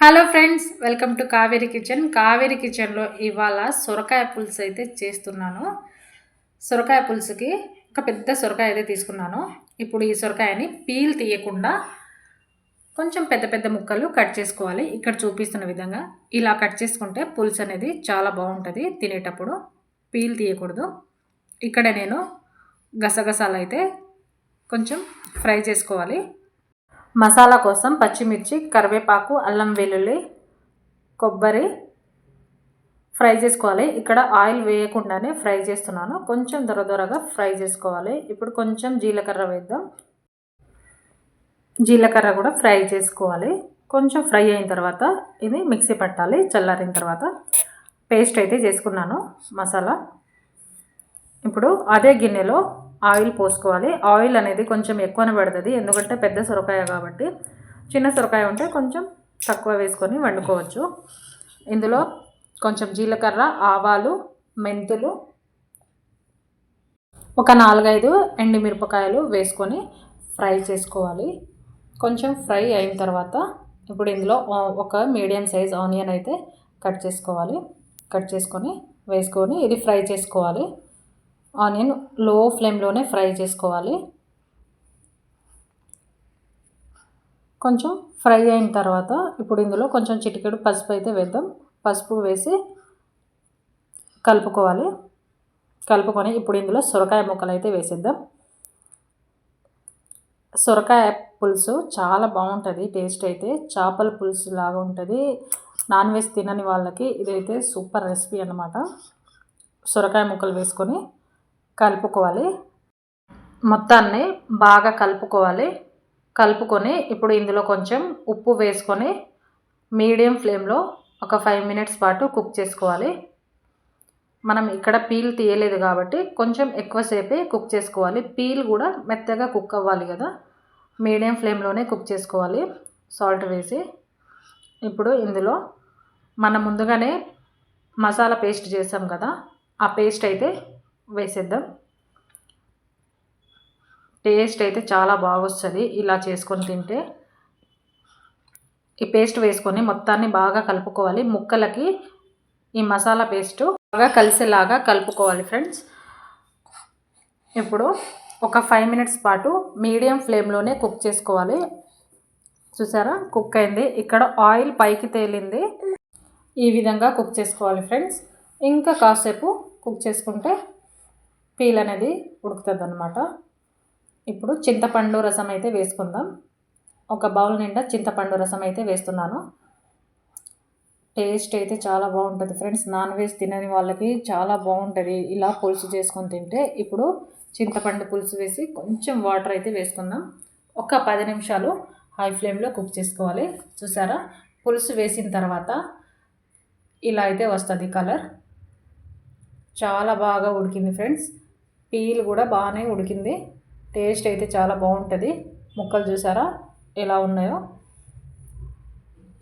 Hello friends welcome to Kaveri kitchen Kaveri కిచెన్లో ఇవాళ సొరకాయ పులుసు అయితే చేస్తున్నాను. సొరకాయ పులుసుకి ఒక పెద్ద సొరకాయ అయితే తీసుకున్నాను. ఇప్పుడు ఈ సొరకాయని పీల్ తీయకుండా కొంచెం పెద్ద పెద్ద ముక్కలు కట్ చేసుకోవాలి. ఇక్కడ చూపిస్తున్న విధంగా ఇలా కట్ చేసుకుంటే పులుసు అనేది చాలా బాగుంటుంది తినేటప్పుడు. పీల్ తీయకూడదు. ఇక్కడ నేను గసగసాలు అయితే కొంచెం ఫ్రై చేసుకోవాలి. మసాలా కోసం పచ్చిమిర్చి కరివేపాకు అల్లం వెల్లుల్లి కొబ్బరి ఫ్రై చేసుకోవాలి. ఇక్కడ ఆయిల్ వేయకుండానే ఫ్రై చేస్తున్నాను. కొంచెం దొర దొరగా ఫ్రై చేసుకోవాలి. ఇప్పుడు కొంచెం జీలకర్ర వేద్దాం. జీలకర్ర కూడా ఫ్రై చేసుకోవాలి. కొంచెం ఫ్రై అయిన తర్వాత ఇది మిక్సీ పట్టాలి. చల్లారిన తర్వాత పేస్ట్ అయితే చేసుకున్నాను. మసాలా. ఇప్పుడు అదే గిన్నెలో ఆయిల్ పోసుకోవాలి. ఆయిల్ అనేది కొంచెం ఎక్కువనే పడుతుంది. ఎందుకంటే పెద్ద సొరకాయ కాబట్టి. చిన్న సొరకాయ ఉంటే కొంచెం తక్కువ వేసుకొని వండుకోవచ్చు. ఇందులో కొంచెం జీలకర్ర ఆవాలు మెంతులు ఒక నాలుగైదు ఎండిమిరపకాయలు వేసుకొని ఫ్రై చేసుకోవాలి. కొంచెం ఫ్రై అయిన తర్వాత ఇప్పుడు ఇందులో ఒక మీడియం సైజ్ ఆనియన్ అయితే కట్ చేసుకోవాలి. కట్ చేసుకొని వేసుకొని ఇది ఫ్రై చేసుకోవాలి. ఆనియన్లో ఫ్లేమ్లోనే ఫ్రై చేసుకోవాలి. కొంచెం ఫ్రై అయిన తర్వాత ఇప్పుడు ఇందులో కొంచెం చిటికెడు పసుపు అయితే వేద్దాం. పసుపు వేసి కలుపుకోవాలి. కలుపుకొని ఇప్పుడు ఇందులో సొరకాయ ముక్కలు అయితే వేసేద్దాం. సొరకాయ పులుసు చాలా బాగుంటుంది టేస్ట్ అయితే చేపల పులుసు లాగా ఉంటుంది. నాన్ వెజ్ తినని వాళ్ళకి ఇదైతే సూపర్ రెసిపీ అనమాట సొరకాయ ముక్కలు వేసుకొని కలుపుకోవాలి. మొత్తాన్ని బాగా కలుపుకోవాలి. కలుపుకొని ఇప్పుడు ఇందులో కొంచెం ఉప్పు వేసుకొని మీడియం ఫ్లేమ్లో ఒక ఫైవ్ మినిట్స్ పాటు కుక్ చేసుకోవాలి. మనం ఇక్కడ పీల్ తీయలేదు కాబట్టి కొంచెం ఎక్కువసేపే కుక్ చేసుకోవాలి. పీల్ కూడా మెత్తగా కుక్ అవ్వాలి కదా. మీడియం ఫ్లేమ్లోనే కుక్ చేసుకోవాలి. సాల్ట్ వేసి ఇప్పుడు ఇందులో మనం ముందుగానే మసాలా పేస్ట్ చేసాం కదా. ఆ పేస్ట్ అయితే వేసేద్దాం. టేస్ట్ అయితే చాలా బాగొస్తుంది ఇలా చేసుకొని తింటే. ఈ పేస్ట్ వేసుకొని మొత్తాన్ని బాగా కలుపుకోవాలి. ముక్కలకి ఈ మసాలా పేస్టు బాగా కలిసేలాగా కలుపుకోవాలి ఫ్రెండ్స్. ఇప్పుడు ఒక ఫైవ్ మినిట్స్ పాటు మీడియం ఫ్లేమ్లోనే కుక్ చేసుకోవాలి. చూసారా? కుక్ అయింది. ఇక్కడ ఆయిల్ పైకి తేలింది. ఈ విధంగా కుక్ చేసుకోవాలి ఫ్రెండ్స్. ఇంకా కాసేపు కుక్ చేసుకుంటే పీల్ అనేది ఉడుకుతుంది అనమాట ఇప్పుడు చింతపండు రసం అయితే వేసుకుందాం. ఒక బౌల్ నిండా చింతపండు రసం అయితే వేస్తున్నాను. టేస్ట్ అయితే చాలా బాగుంటుంది ఫ్రెండ్స్. నాన్ వెజ్ తినని వాళ్ళకి చాలా బాగుంటుంది. ఇలా పులుసు చేసుకొని తింటే ఇప్పుడు చింతపండు పులుసు వేసి కొంచెం వాటర్ అయితే వేసుకుందాం. ఒక పది నిమిషాలు హై ఫ్లేమ్లో కుక్ చేసుకోవాలి. చూసారా? పులుసు వేసిన తర్వాత ఇలా అయితే వస్తుంది కలర్. చాలా బాగా ఉడికింది ఫ్రెండ్స్. పీల్ కూడా బాగానే ఉడికింది. టేస్ట్ అయితే చాలా బాగుంటుంది. ముక్కలు చూసారా? ఎలా ఉన్నాయో?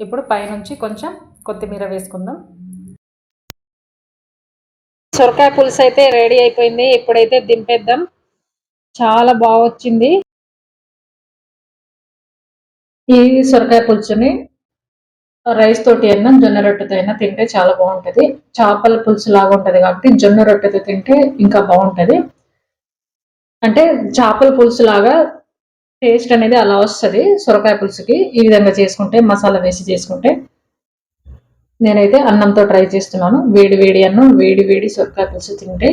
ఇప్పుడు పైనుంచి కొంచెం కొత్తిమీర వేసుకుందాం. సొరకాయ పులుసు అయితే రెడీ అయిపోయింది. ఇప్పుడైతే దింపేద్దాం. చాలా బాగా వచ్చింది. ఈ సొరకాయ పులుసుని రైస్ తోటి అయినా జొన్న రొట్టెతో అయినా తింటే చాలా బాగుంటుంది. చేపల పులుసు లాగా ఉంటుంది కాబట్టి జొన్న రొట్టెతో తింటే ఇంకా బాగుంటుంది. అంటే చేపల పులుసు లాగా టేస్ట్ అనేది అలా వస్తుంది సొరకాయ పులుసుకి. ఈ విధంగా చేసుకుంటే మసాలా వేసి చేసుకుంటే నేనైతే అన్నంతో ట్రై చేస్తున్నాను. వేడి వేడి అన్నం వేడి వేడి సొరకాయ పులుసు తింటే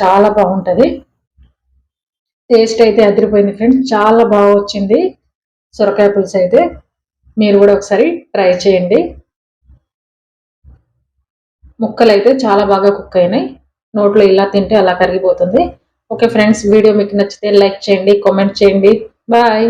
చాలా బాగుంటుంది. టేస్ట్ అయితే అదిరిపోయింది ఫ్రెండ్స్ చాలా బాగా వచ్చింది సొరకాయ పులుసు అయితే. మీరు కూడా ఒకసారి ట్రై చేయండి. ముక్కలు అయితే చాలా బాగా కుక్ అయినాయి. నోట్లో ఇలా తింటే అలా కరిగిపోతుంది. ఓకే ఫ్రెండ్స్ వీడియో మీకు నచ్చితే లైక్ చేయండి కామెంట్ చేయండి. బాయ్.